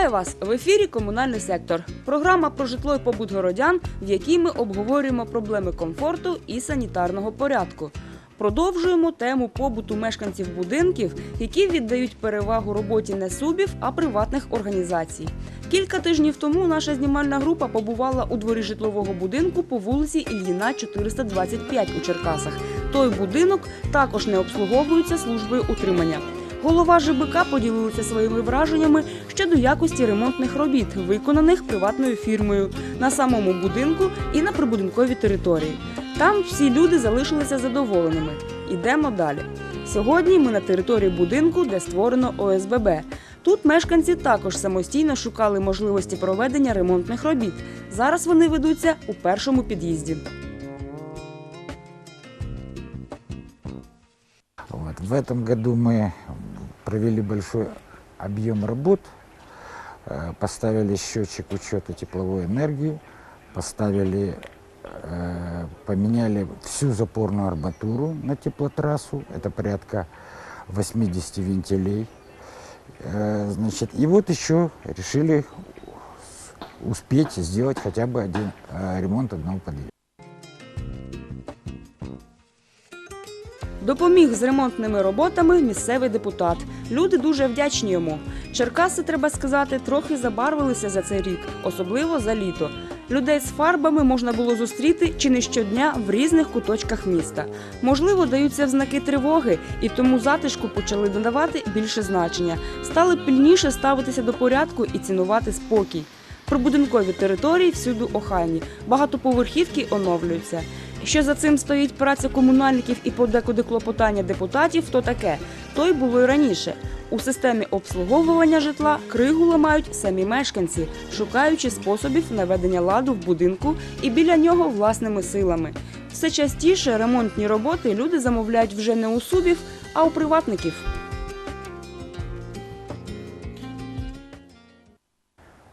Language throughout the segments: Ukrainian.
Вітаю вас в ефірі Комунальний сектор. Програма про житло і побут городян, в якій ми обговорюємо проблеми комфорту і санітарного порядку. Продовжуємо тему побуту мешканців будинків, які віддають перевагу роботі не субів, а приватних організацій. Кілька тижнів тому наша знімальна група побувала у дворі житлового будинку по вулиці Ільїна 425 у Черкасах. Той будинок також не обслуговується службою утримання. Голова ЖБК поділилися своїми враженнями щодо якості ремонтних робіт, виконаних приватною фірмою на самому будинку і на прибудинковій території. Там всі люди залишилися задоволеними. Ідемо далі. Сьогодні ми на території будинку, де створено ОСББ. Тут мешканці також самостійно шукали можливості проведення ремонтних робіт. Зараз вони ведуться у першому під'їзді. В этом году мы провели большой объем работ, э, поставили счетчик учета тепловой энергии, поставили, э, поменяли всю запорную арматуру на теплотрассу, это порядка 80 вентилей. Э, Значит, и вот еще решили успеть сделать хотя бы один ремонт одного подъезда. Допоміг з ремонтними роботами місцевий депутат. Люди дуже вдячні йому. Черкаси, треба сказати, трохи забарвилися за цей рік, особливо за літо. Людей з фарбами можна було зустріти чи не щодня в різних куточках міста. Можливо, даються в знаки тривоги, і тому затишку почали додавати більше значення. Стали пильніше ставитися до порядку і цінувати спокій. Прибудинкові території всюди охайні, багатоповерхівки оновлюються. Що за цим стоїть праця комунальників і подекуди клопотання депутатів, то таке. То й було й раніше. У системі обслуговування житла кригу ламають самі мешканці, шукаючи способів наведення ладу в будинку і біля нього власними силами. Все частіше ремонтні роботи люди замовляють вже не у субів, а у приватників.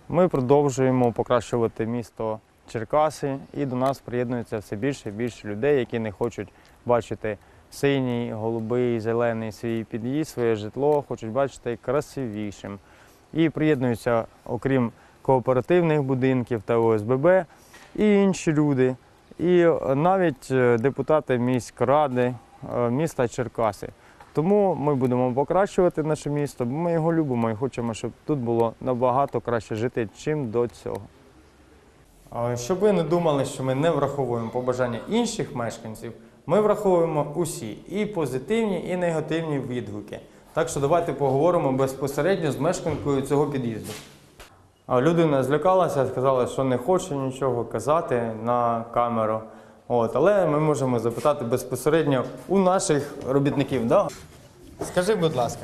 Ми продовжуємо покращувати місто Черкаси, і до нас приєднується все більше і більше людей, які не хочуть бачити синій, голубий, зелений свій під'їзд, своє житло, хочуть бачити красивішим. І приєднуються, окрім кооперативних будинків та ОСББ, і інші люди, і навіть е, депутати міськради е, міста Черкаси. Тому ми будемо покращувати наше місто, бо ми його любимо і хочемо, щоб тут було набагато краще жити, чим до цього. Щоб ви не думали, що ми не враховуємо побажання інших мешканців, ми враховуємо усі і позитивні, і негативні відгуки. Так що давайте поговоримо безпосередньо з мешканкою цього під'їзду. Людина злякалася, сказала, що не хоче нічого казати на камеру. От, але ми можемо запитати безпосередньо у наших робітників. Да? Скажи, будь ласка,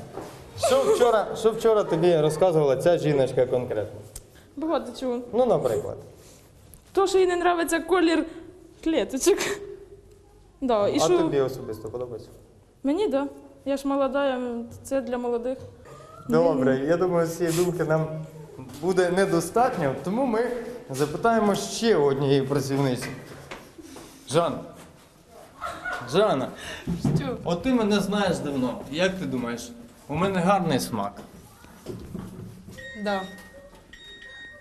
що вчора, що вчора тобі розказувала ця жіночка конкретно? Багато чого. Ну, наприклад. То, що їй не подобається колір клеточок. Да, і а що... тобі особисто подобається? Мені, да. Я ж молода, я- це для молодих. Добре, я думаю, цієї думки нам буде недостатньо, тому ми запитаємо ще однієї працівниці. Жанна. Жанна, Що? от ти мене знаєш давно. Як ти думаєш? У мене гарний смак. Да.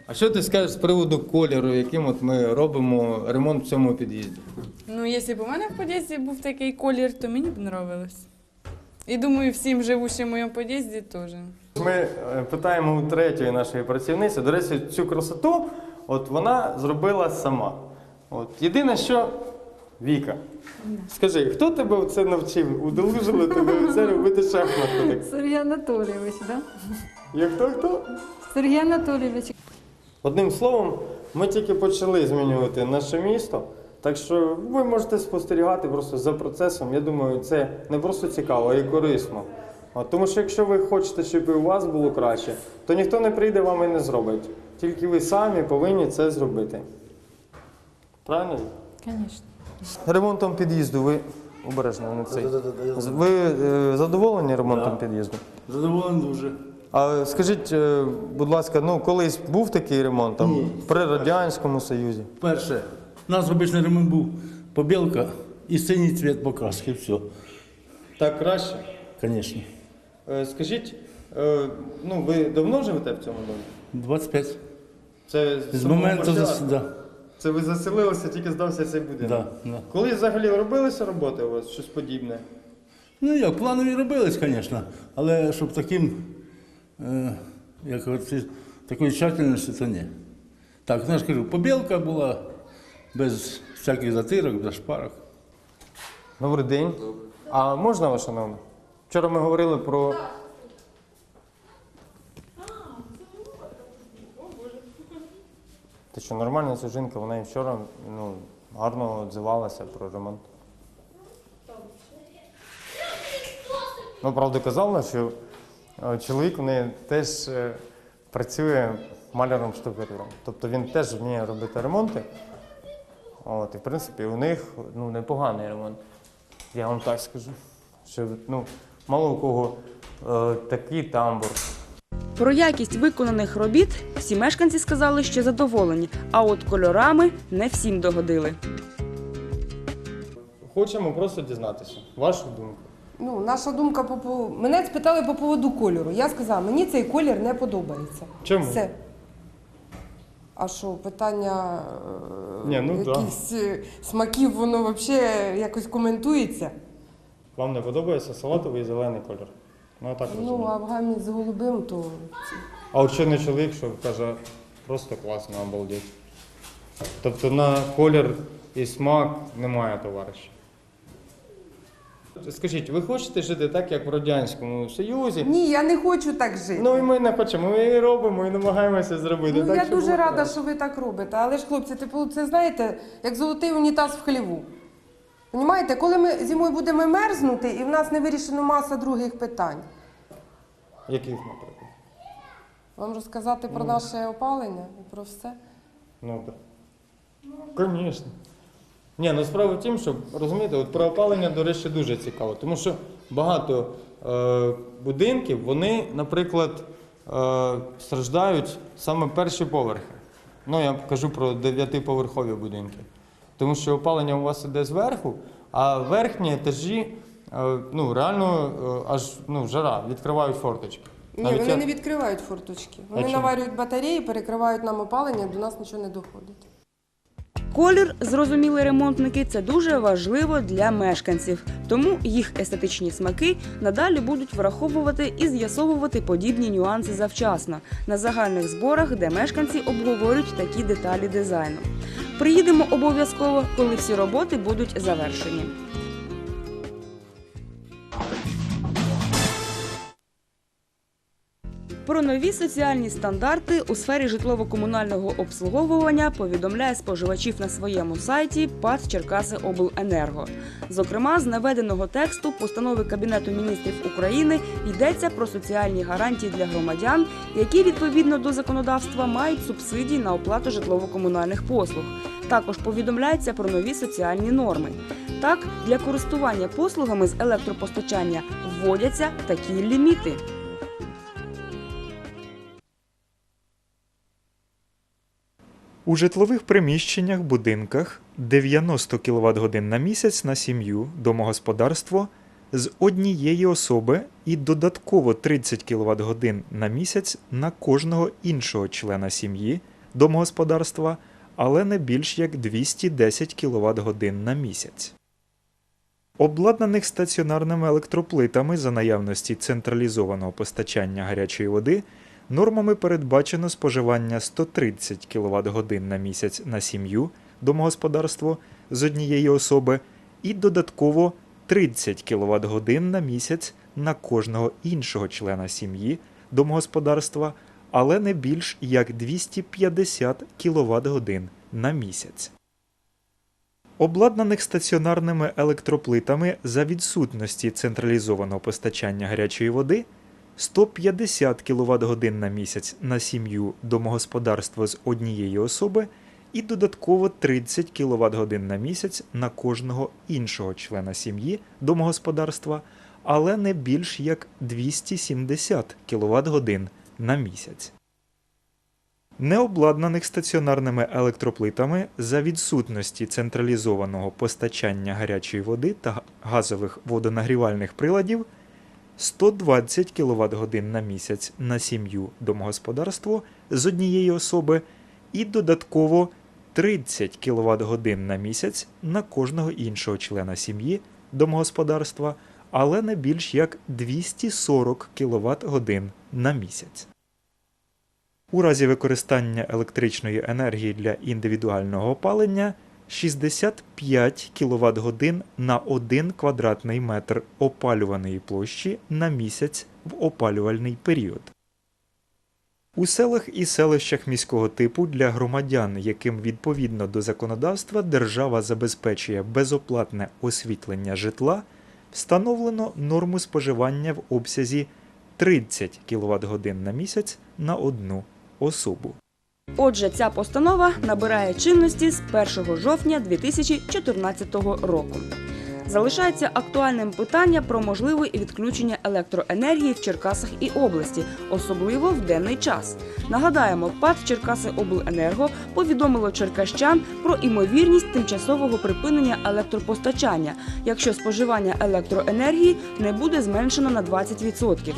А що ти скажеш з приводу кольору, яким от ми робимо ремонт в цьому під'їзді? Ну, якщо б у мене в під'їзді був такий колір, то мені б нравилось. І думаю, всім живущим в моєму під'їзді теж. Ми е, питаємо у третьої нашої працівниці. До речі, цю красоту от вона зробила сама. От. Єдине, що Віка, скажи, хто тебе це навчив? Удолужили тебе це робити шахматку? так? Сергій Анатолійович, да? Як хто хто? Сергій Анатолійович. Одним словом, ми тільки почали змінювати наше місто. Так що ви можете спостерігати просто за процесом. Я думаю, це не просто цікаво, а й корисно. Тому що якщо ви хочете, щоб і у вас було краще, то ніхто не прийде вам і не зробить. Тільки ви самі повинні це зробити. Правильно? Звісно. Ремонтом під'їзду ви обережно на цей. Ви е, задоволені ремонтом під'їзду? Задоволений дуже. А скажіть, е, будь ласка, ну колись був такий ремонт там Ні. при Радянському Союзі? Перше, у нас обичний ремонт був побілка і синій цвіт покраски. Все. Так краще. Звісно. Е, Скажіть, Е, ну, ви давно живете в цьому домі? 25. Це З моменту да. Це ви заселилися, тільки здався цей будинок. Да, да. Коли взагалі робилися роботи у вас, щось подібне? Ну як, планові робились, звісно, але щоб таким, е, як от, такої тщательності, то ні. Так, ну я ж кажу, побілка була без всяких затирок, без шпарок. Добрий день. А можна вас, шановна? Вчора ми говорили про. Ти що, нормальна ця жінка, вона і вчора ну, гарно відзивалася про ремонт. Ну, правда, казала, що чоловік у неї теж е, працює маляром штукарем. Тобто він теж вміє робити ремонти. От, і в принципі у них ну, непоганий ремонт. Я вам так скажу. Що ну, мало у кого е, такий тамбур. Про якість виконаних робіт всі мешканці сказали, що задоволені, а от кольорами не всім догодили. Хочемо просто дізнатися. Вашу думку. Ну, наша думка по пов- мене спитали по поводу кольору. Я сказала, мені цей колір не подобається. Чому? Все. А що, питання е, Ні, ну да. якихось е, смаків, воно взагалі якось коментується. Вам не подобається салатовий і зелений колір? Ну, я так Ну, розумію. а в гамі з голубим, то А от що не чоловік, що каже, просто класно, обалдеть. Тобто на колір і смак немає товариша. Скажіть, ви хочете жити так, як в Радянському Союзі? ні, я не хочу так жити. Ну і ми не хочемо, ми і робимо, і намагаємося зробити. Ну, так, я щоб дуже було рада, краще. що ви так робите. Але ж, хлопці, типу, це знаєте, як золотий унітаз в хліву. Понімаєте, коли ми зимою будемо мерзнути, і в нас не вирішено маса других питань. Яких, наприклад? Вам розказати про наше опалення і про все? Ну так. Звісно. Ні, ну справа в тім, що розумієте, от про опалення, до речі, дуже цікаво, тому що багато е, будинків, вони, наприклад, е, страждають саме перші поверхи. Ну, я кажу про дев'ятиповерхові будинки. Тому що опалення у вас іде зверху, а верхні етажі, е, ну, реально е, аж ну, жара, відкривають форточки. Ні, Навіть вони я- не відкривають форточки. Вони чому? наварюють батареї, перекривають нам опалення, до нас нічого не доходить. Колір, зрозуміли ремонтники, це дуже важливо для мешканців. Тому їх естетичні смаки надалі будуть враховувати і з'ясовувати подібні нюанси завчасно на загальних зборах, де мешканці обговорюють такі деталі дизайну. Приїдемо обов'язково, коли всі роботи будуть завершені. Про нові соціальні стандарти у сфері житлово-комунального обслуговування повідомляє споживачів на своєму сайті ПАД Черкаси Обленерго. Зокрема, з наведеного тексту постанови Кабінету міністрів України йдеться про соціальні гарантії для громадян, які відповідно до законодавства мають субсидії на оплату житлово-комунальних послуг. Також повідомляється про нові соціальні норми. Так, для користування послугами з електропостачання вводяться такі ліміти. У житлових приміщеннях, будинках 90 кВт годин на місяць на сім'ю, домогосподарство з однієї особи і додатково 30 кВт годин на місяць на кожного іншого члена сім'ї, домогосподарства, але не більш як 210 кВт годин на місяць. Обладнаних стаціонарними електроплитами за наявності централізованого постачання гарячої води Нормами передбачено споживання 130 кВт годин на місяць на сім'ю, домогосподарство з однієї особи і додатково 30 кВт годин на місяць на кожного іншого члена сім'ї, домогосподарства, але не більш як 250 кВт на місяць. Обладнаних стаціонарними електроплитами за відсутності централізованого постачання гарячої води 150 кВт годин на місяць на сім'ю домогосподарство з однієї особи і додатково 30 кВт годин на місяць на кожного іншого члена сім'ї домогосподарства, але не більш як 270 кВт годин на місяць. Необладнаних стаціонарними електроплитами за відсутності централізованого постачання гарячої води та газових водонагрівальних приладів 120 кВт годин на місяць на сім'ю домогосподарство з однієї особи і додатково 30 кВт годин на місяць на кожного іншого члена сім'ї домогосподарства, але не більш як 240 кВт годин на місяць. У разі використання електричної енергії для індивідуального опалення 65 кВт годин на 1 квадратний метр опалюваної площі на місяць в опалювальний період. У селах і селищах міського типу для громадян, яким відповідно до законодавства держава забезпечує безоплатне освітлення житла, встановлено норму споживання в обсязі 30 кВт годин на місяць на одну особу. Отже, ця постанова набирає чинності з 1 жовтня 2014 року. Залишається актуальним питання про можливе відключення електроенергії в Черкасах і області, особливо в денний час. Нагадаємо, ПАД Черкаси Обленерго повідомило черкащан про імовірність тимчасового припинення електропостачання, якщо споживання електроенергії не буде зменшено на 20%.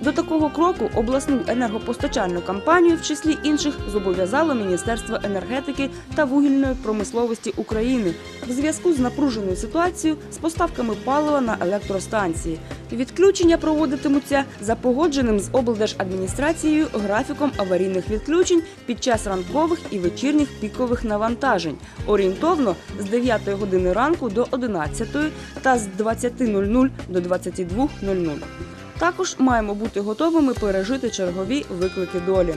До такого кроку обласну енергопостачальну компанію, в числі інших, зобов'язало Міністерство енергетики та вугільної промисловості України в зв'язку з напруженою ситуацією з поставками палива на електростанції. Відключення проводитимуться за погодженим з облдержадміністрацією графіком аварійних відключень під час ранкових і вечірніх пікових навантажень, орієнтовно з 9 години ранку до 11 та з 20.00 до 22.00. Також маємо бути готовими пережити чергові виклики долі.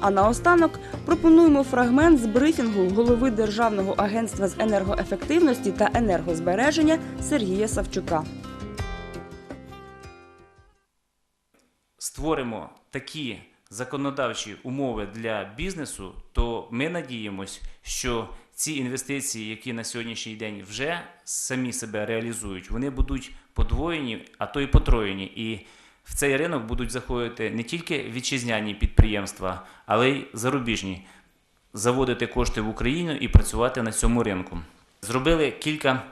А наостанок пропонуємо фрагмент з брифінгу голови Державного агентства з енергоефективності та енергозбереження Сергія Савчука. створимо такі законодавчі умови для бізнесу, то ми надіємось, що ці інвестиції, які на сьогоднішній день вже самі себе реалізують, вони будуть подвоєні, а то й потроєні. І в цей ринок будуть заходити не тільки вітчизняні підприємства, але й зарубіжні, заводити кошти в Україну і працювати на цьому ринку. Зробили кілька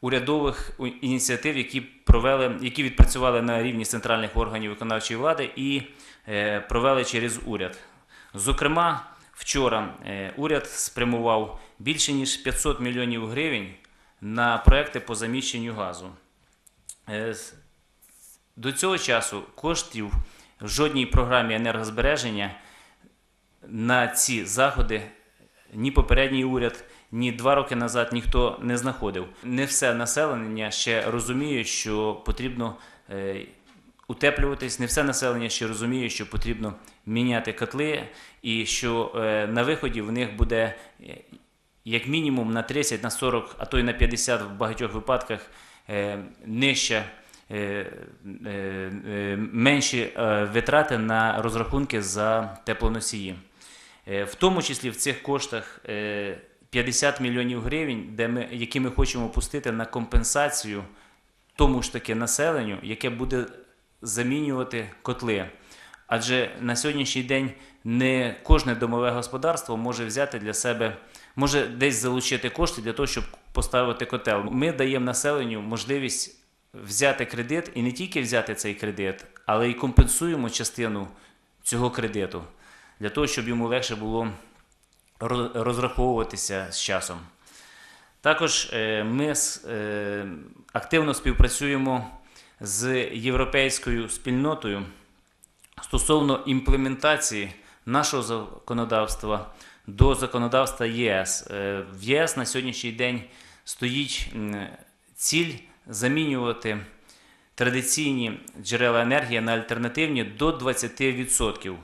урядових ініціатив, які провели, які відпрацювали на рівні центральних органів виконавчої влади і е, провели через уряд. Зокрема, вчора е, уряд спрямував більше ніж 500 мільйонів гривень на проекти по заміщенню газу. До цього часу коштів в жодній програмі енергозбереження на ці заходи ні попередній уряд, ні два роки назад ніхто не знаходив. Не все населення ще розуміє, що потрібно е, утеплюватись, не все населення ще розуміє, що потрібно міняти котли, і що е, на виході в них буде е, як мінімум на 30, на 40, а то й на 50 в багатьох випадках нижча. Е, е, е, Менші витрати на розрахунки за теплоносії. В тому числі в цих коштах е, 50 мільйонів гривень, де ми, які ми хочемо пустити на компенсацію тому ж таки населенню, яке буде замінювати котли. Адже на сьогоднішній день не кожне домове господарство може взяти для себе, може десь залучити кошти для того, щоб поставити котел. Ми даємо населенню можливість взяти кредит і не тільки взяти цей кредит, але й компенсуємо частину цього кредиту для того, щоб йому легше було розраховуватися з часом. Також е, ми е, активно співпрацюємо з європейською спільнотою стосовно імплементації нашого законодавства до законодавства ЄС. Е, В ЄС на сьогоднішній день стоїть ціль замінювати традиційні джерела енергії на альтернативні до 20%.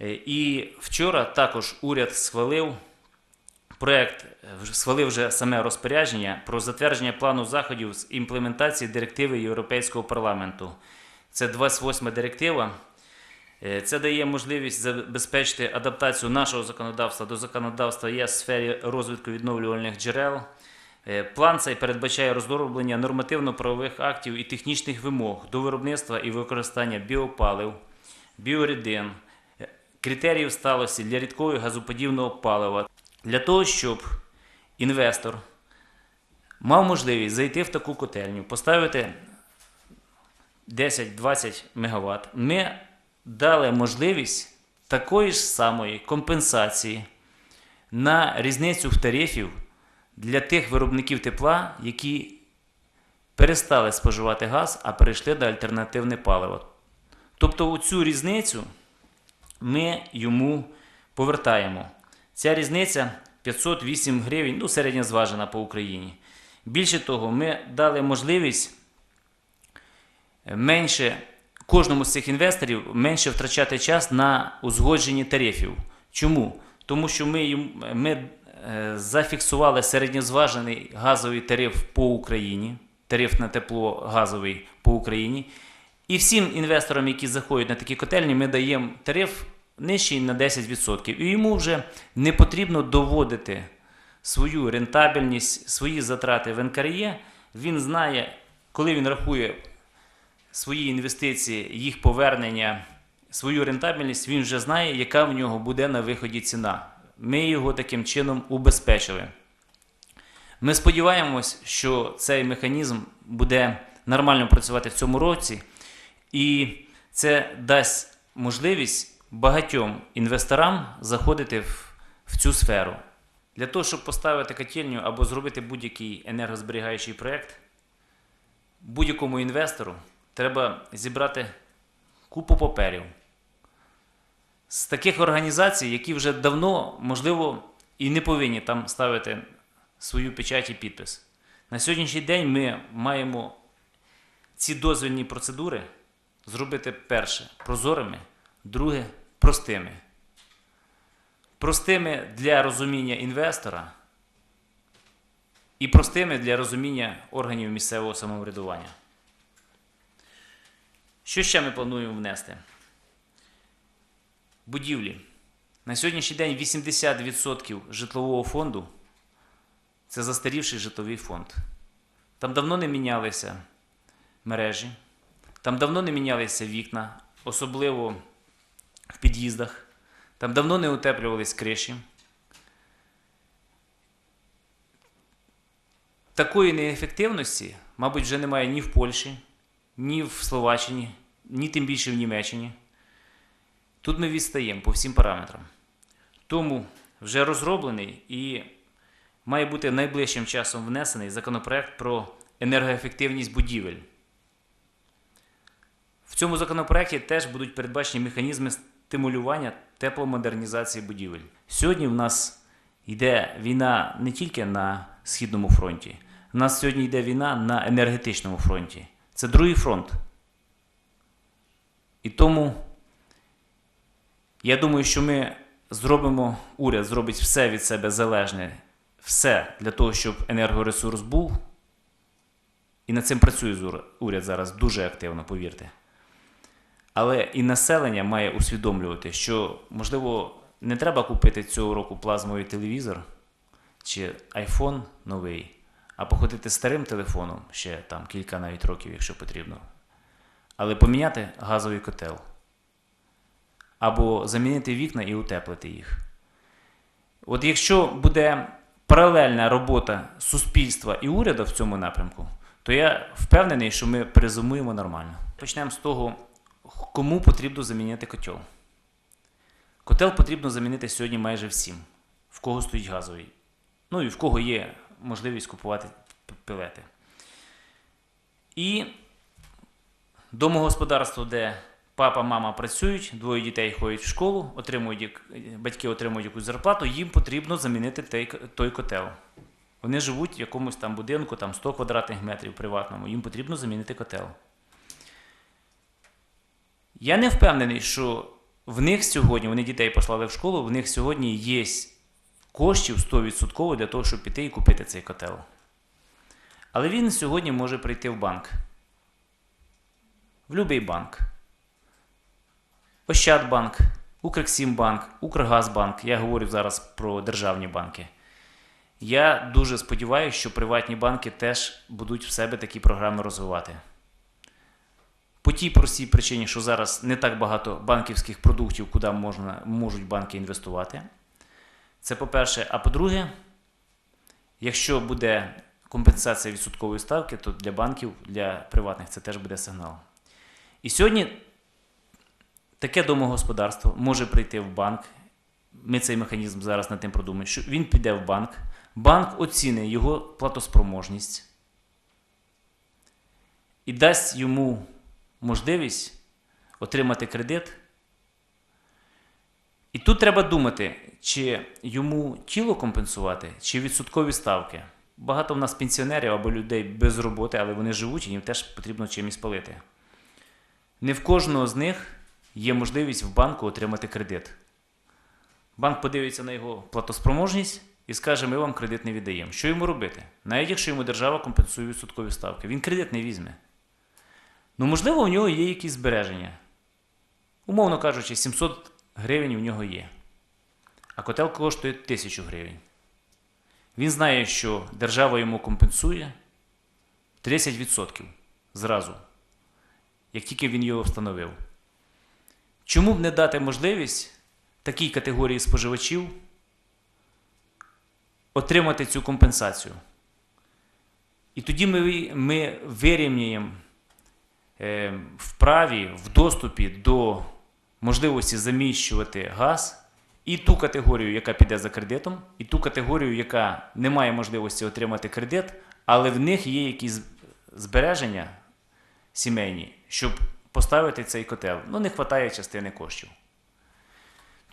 Е, І вчора також уряд схвалив проект, е, схвалив вже саме розпорядження про затвердження плану заходів з імплементації директиви Європейського парламенту. Це 28 директива. Е, Це дає можливість забезпечити адаптацію нашого законодавства до законодавства ЄС в сфері розвитку відновлювальних джерел. Е, План цей передбачає розроблення нормативно-правових актів і технічних вимог до виробництва і використання біопалив, біорідин, е, критеріїв сталості для рідкого газоподібного палива, для того, щоб інвестор мав можливість зайти в таку котельню, поставити 10-20 МВт, ми дали можливість такої ж самої компенсації на різницю в тарифів для тих виробників тепла, які перестали споживати газ, а перейшли до альтернативне паливо. Тобто цю різницю ми йому повертаємо. Ця різниця 508 гривень, ну, середня зважена по Україні. Більше того, ми дали можливість менше кожному з цих інвесторів менше втрачати час на узгодженні тарифів. Чому? Тому що ми, ми е, зафіксували середньозважений газовий тариф по Україні, тариф на тепло газовий по Україні. І всім інвесторам, які заходять на такі котельні, ми даємо тариф нижчий на 10%. І йому вже не потрібно доводити свою рентабельність, свої затрати в НКРЄ. Він знає, коли він рахує свої інвестиції, їх повернення, свою рентабельність, він вже знає, яка в нього буде на виході ціна. Ми його таким чином убезпечили. Ми сподіваємось, що цей механізм буде нормально працювати в цьому році, і це дасть можливість багатьом інвесторам заходити в, в цю сферу. Для того, щоб поставити котельню або зробити будь-який енергозберігаючий проєкт, будь-якому інвестору треба зібрати купу паперів з таких організацій, які вже давно, можливо, і не повинні там ставити свою печать і підпис. На сьогоднішній день ми маємо ці дозвільні процедури зробити перше прозорими, друге простими. Простими для розуміння інвестора і простими для розуміння органів місцевого самоврядування. Що ще ми плануємо внести? Будівлі. На сьогоднішній день 80% житлового фонду це застарівший житловий фонд. Там давно не мінялися мережі, там давно не мінялися вікна, особливо в під'їздах, там давно не утеплювались криші. Такої неефективності, мабуть, вже немає ні в Польщі, ні в Словаччині, ні тим більше в Німеччині. Тут ми відстаємо по всім параметрам. Тому вже розроблений і має бути найближчим часом внесений законопроект про енергоефективність будівель. В цьому законопроекті теж будуть передбачені механізми стимулювання тепломодернізації будівель. Сьогодні в нас йде війна не тільки на Східному фронті, в нас сьогодні йде війна на енергетичному фронті. Це другий фронт. І тому я думаю, що ми зробимо, уряд зробить все від себе залежне, все для того, щоб енергоресурс був. І над цим працює уряд зараз дуже активно, повірте. Але і населення має усвідомлювати, що, можливо, не треба купити цього року плазмовий телевізор чи айфон новий, а походити старим телефоном ще там кілька навіть років, якщо потрібно. Але поміняти газовий котел або замінити вікна і утеплити їх. От якщо буде паралельна робота суспільства і уряду в цьому напрямку, то я впевнений, що ми перезумуємо нормально. Почнемо з того, кому потрібно замінити котел. Котел потрібно замінити сьогодні майже всім, в кого стоїть газовий. Ну і в кого є можливість купувати п- пелети. І домогосподарство, де папа, мама працюють, двоє дітей ходять в школу, отримують, батьки отримують якусь зарплату, їм потрібно замінити той, той котел. Вони живуть в якомусь там будинку, там 100 квадратних метрів приватному, їм потрібно замінити котел. Я не впевнений, що в них сьогодні, вони дітей послали в школу, в них сьогодні є коштів 100% для того, щоб піти і купити цей котел. Але він сьогодні може прийти в банк. В будь-який банк. Ощадбанк, Укрексімбанк, Укргазбанк. Я говорю зараз про державні банки. Я дуже сподіваюся, що приватні банки теж будуть в себе такі програми розвивати. По тій простій причині, що зараз не так багато банківських продуктів, куди можна, можуть банки інвестувати. Це по-перше. А по-друге, якщо буде компенсація відсоткової ставки, то для банків, для приватних це теж буде сигнал. І сьогодні таке домогосподарство може прийти в банк. Ми цей механізм зараз над тим продумаємо, що він піде в банк, банк оцінить його платоспроможність і дасть йому можливість отримати кредит. І тут треба думати, чи йому тіло компенсувати, чи відсоткові ставки. Багато в нас пенсіонерів або людей без роботи, але вони живуть, і їм теж потрібно чимось палити. Не в кожного з них є можливість в банку отримати кредит. Банк подивиться на його платоспроможність і скаже, ми вам кредит не віддаємо. Що йому робити? Навіть якщо йому держава компенсує відсоткові ставки, він кредит не візьме. Ну, можливо, у нього є якісь збереження. Умовно кажучи, 700 гривень у нього є. А котел коштує 1000 гривень. Він знає, що держава йому компенсує 30% зразу, як тільки він його встановив. Чому б не дати можливість такій категорії споживачів отримати цю компенсацію? І тоді ми, ми вирівнюємо е, в праві, в доступі до можливості заміщувати газ і ту категорію, яка піде за кредитом, і ту категорію, яка не має можливості отримати кредит, але в них є якісь збереження сімейні, щоб поставити цей котел. Ну, не вистачає частини коштів.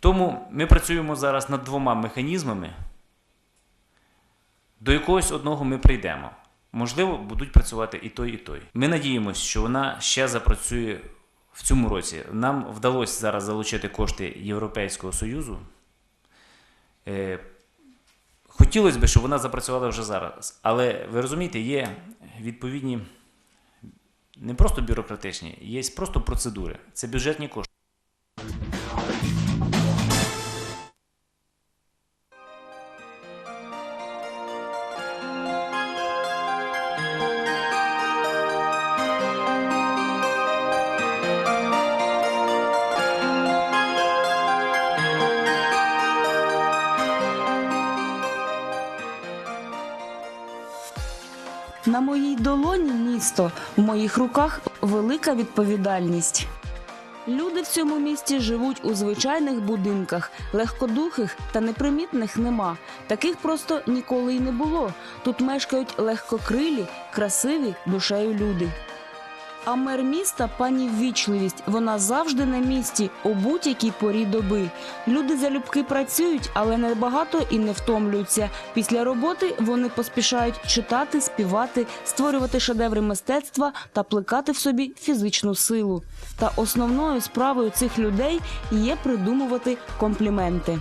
Тому ми працюємо зараз над двома механізмами. До якогось одного ми прийдемо. Можливо, будуть працювати і той, і той. Ми надіємося, що вона ще запрацює в цьому році. Нам вдалося зараз залучити кошти Європейського Союзу. Е, Хотілося б, щоб вона запрацювала вже зараз. Але ви розумієте, є відповідні не просто бюрократичні, є просто процедури. Це бюджетні кошти. На моїй долоні місто, в моїх руках велика відповідальність. Люди в цьому місті живуть у звичайних будинках, легкодухих та непримітних нема. Таких просто ніколи й не було. Тут мешкають легкокрилі, красиві душею люди. А мер міста пані ввічливість. Вона завжди на місці у будь-якій порі доби. Люди залюбки працюють, але не багато і не втомлюються. Після роботи вони поспішають читати, співати, створювати шедеври мистецтва та плекати в собі фізичну силу. Та основною справою цих людей є придумувати компліменти.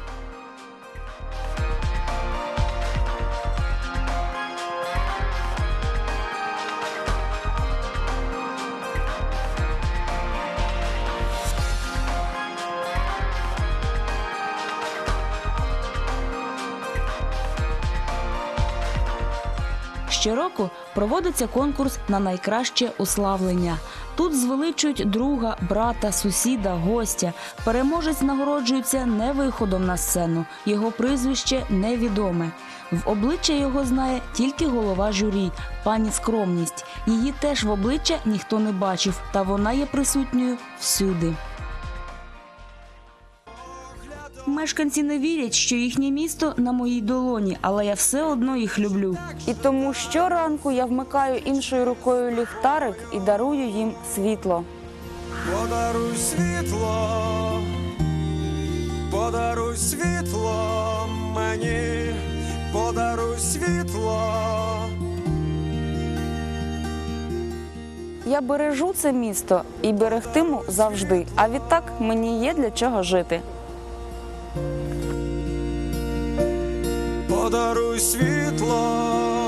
Щороку проводиться конкурс на найкраще уславлення. Тут звеличують друга, брата, сусіда, гостя. Переможець нагороджується не виходом на сцену. Його прізвище невідоме. В обличчя його знає тільки голова журі, пані скромність. Її теж в обличчя ніхто не бачив, та вона є присутньою всюди. Мешканці не вірять, що їхнє місто на моїй долоні, але я все одно їх люблю. І тому щоранку я вмикаю іншою рукою ліхтарик і дарую їм світло. Подаруй світло, подаруй світло мені, подаруй світло. Я бережу це місто і берегтиму завжди. А відтак мені є для чого жити. Подаруй світло,